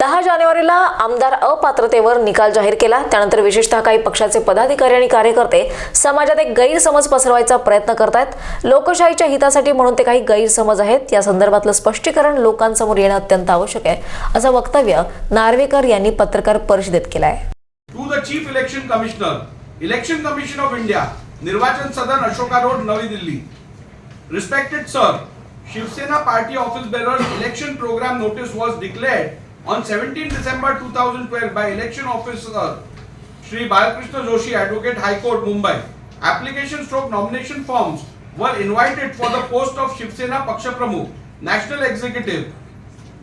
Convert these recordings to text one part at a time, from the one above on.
दहा जानेवारीला आमदार अपात्रतेवर निकाल जाहीर केला. त्यानंतर विशेषतः काही पक्षाचे पदाधिकारी आणि कार्यकर्ते समाजात एक गैरसमज पसरवायचा प्रयत्न करतायत. लोकशाहीच्या हितासाठी म्हणून ते काही गैरसमज आहेत. या संदर्भातलं स्पष्टीकरण लोकांसमोर येणं अत्यंत आवश्यक आहे असं वक्तव्य नार्वेकर यांनी पत्रकार परिषदेत केलं आहे to the chief election commissioner election commission of India Nirvachan Sadan Ashoka road नवी Delhi respected sir Shiv Sena party office bearer election programme notice was declared on 17 December 2012 by election officer Sri Balakrishna Joshi, Advocate High Court, Mumbai. Application stroke nomination forms were invited for the post of Shiv Sena Paksha Pramukh, National Executive,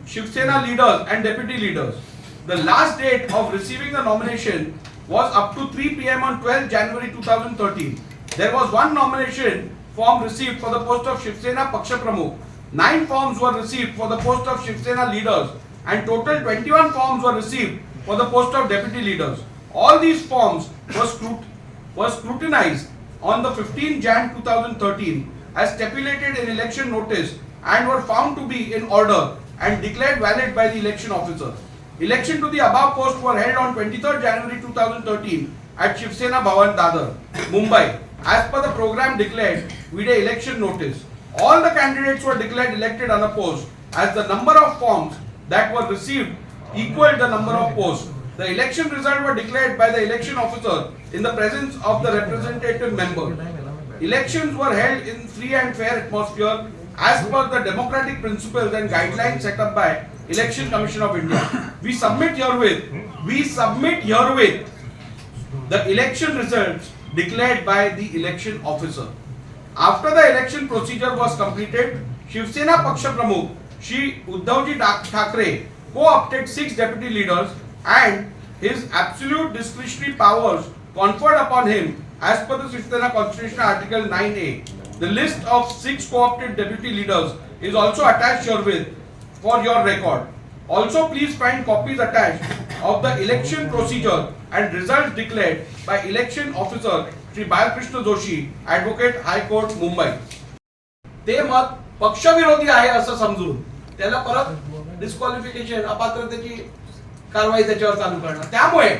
Shiv Sena leaders and deputy leaders. The last date of receiving the nomination was up to 3 pm on 12 January 2013. There was one nomination form received for the post of Shiv Sena Paksha Pramukh. Nine forms were received for the post of Shiv Sena leaders and total 21 forms were received for the post of deputy leaders. All these forms were, scrut- were scrutinized on the 15 Jan 2013 as stipulated in election notice and were found to be in order and declared valid by the election officer. Election to the above post were held on 23rd January 2013 at Shiv Sena Bhavan Dadar, Mumbai. As per the program declared with election notice, all the candidates were declared elected unopposed as the number of forms that were received equaled the number of posts. The election result were declared by the election officer in the presence of the representative member. Elections were held in free and fair atmosphere as per the democratic principles and guidelines set up by Election Commission of India. We submit herewith, we submit herewith the election results declared by the election officer. After the election procedure was completed, Shiv Sena Paksha Pramukh Shri Uddhavji Thackeray co-opted six deputy leaders and his absolute discretionary powers conferred upon him as per the Shiv Sena Constitution Article 9A. The list of six co-opted deputy leaders is also attached herewith for your record. Also, please find copies attached of the election procedure and results declared by election officer Shri Balakrishna Joshi, Advocate High Mumbai ते मत पक्षविरोधी आहे असं समजून त्याला परत disqualification अपात्रतेची कारवाई त्याच्यावर चालू करणं त्यामुळे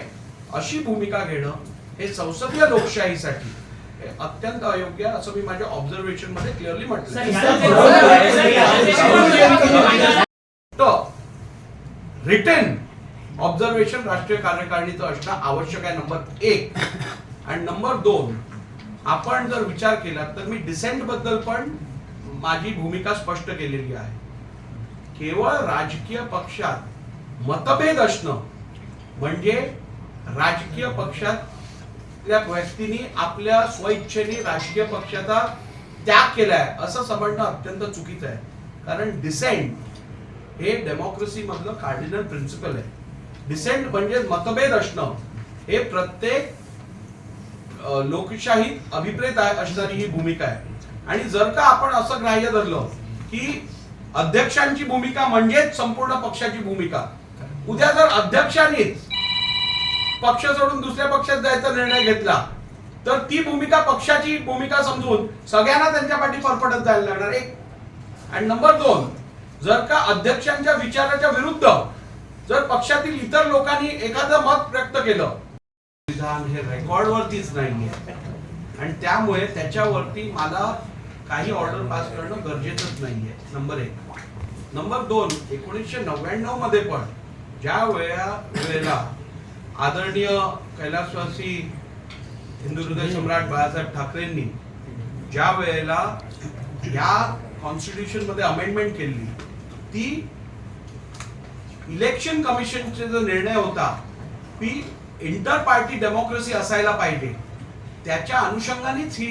अशी भूमिका घेणं हे संसदीय लोकशाहीसाठी हे अत्यंत अयोग्य असं मी माझ्या ऑब्झर्वेशनमध्ये क्लिअरली म्हटलं रिटर्न ऑब्झर्वेशन राष्ट्रीय कार्यकारिणीचं असणं आवश्यक आहे नंबर एक आणि नंबर दोन आपण जर विचार केला तर मी डिसेंटबद्दल पण माझी भूमिका स्पष्ट केलेली आहे केवळ राजकीय पक्षात मतभेद असणं म्हणजे राजकीय पक्षातल्या व्यक्तींनी आपल्या स्वइच्छेने राजकीय पक्षाचा त्याग केलाय असं समजणं अत्यंत चुकीचं आहे. कारण डिसेंट हे डेमोक्रेसी मधलं कार्डिनल प्रिन्सिपल आहे. डिसेंट म्हणजे मतभेद असणं. हे प्रत्येक लोकशाहीत अभिप्रेत असणारी ही भूमिका आहे. आणि जर का आपण असं ग्राह्य धरलं की अध्यक्षांची भूमिका म्हणजेच संपूर्ण पक्षाची भूमिका. उद्या जर अध्यक्षांनीच पक्ष सोडून दुसऱ्या पक्षात जायचा निर्णय घेतला तर ती भूमिका पक्षाची भूमिका समजून सगळ्यांना त्यांच्या पाठी फरफटत जायला लागणार एक. आणि नंबर दोन जर का अध्यक्षांच्या विचाराच्या विरुद्ध जर पक्षातील इतर लोकांनी एखादं मत व्यक्त केलं विधान हे रेकॉर्ड वरतीच आणि त्यामुळे त्याच्यावरती मला काही ऑर्डर पास करणं गरजेचंच नाहीये. नंबर एक. नंबर दोन एकोणीसशे नव्याण्णवमध्ये पण ज्या वेळा वेळेला आदरणीय कैलासवासी हिंदू हृदय सम्राट बाळासाहेब ठाकरेंनी ज्या वेळेला या कॉन्स्टिट्यूशनमध्ये अमेंडमेंट केली ती इलेक्शन कमिशनचा जो निर्णय होता ती इंटर पार्टी डेमोक्रेसी असायला पाहिजे. त्याच्या अनुषंगानेच ही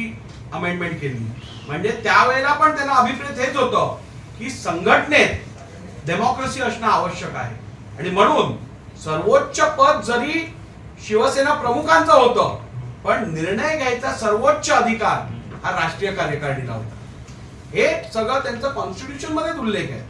अमेंडमेंट केली. म्हणजे त्यावेळेला पण त्यांना अभिप्रेत हेच होतं की संघटनेत डेमोक्रेसी असणं आवश्यक आहे. आणि म्हणून सर्वोच्च पद जरी शिवसेना प्रमुखांचं होतं पण निर्णय घ्यायचा सर्वोच्च अधिकार हा राष्ट्रीय कार्यकारिणीला होता. हे सगळं त्यांचं कॉन्स्टिट्यूशन मध्येच उल्लेख आहे.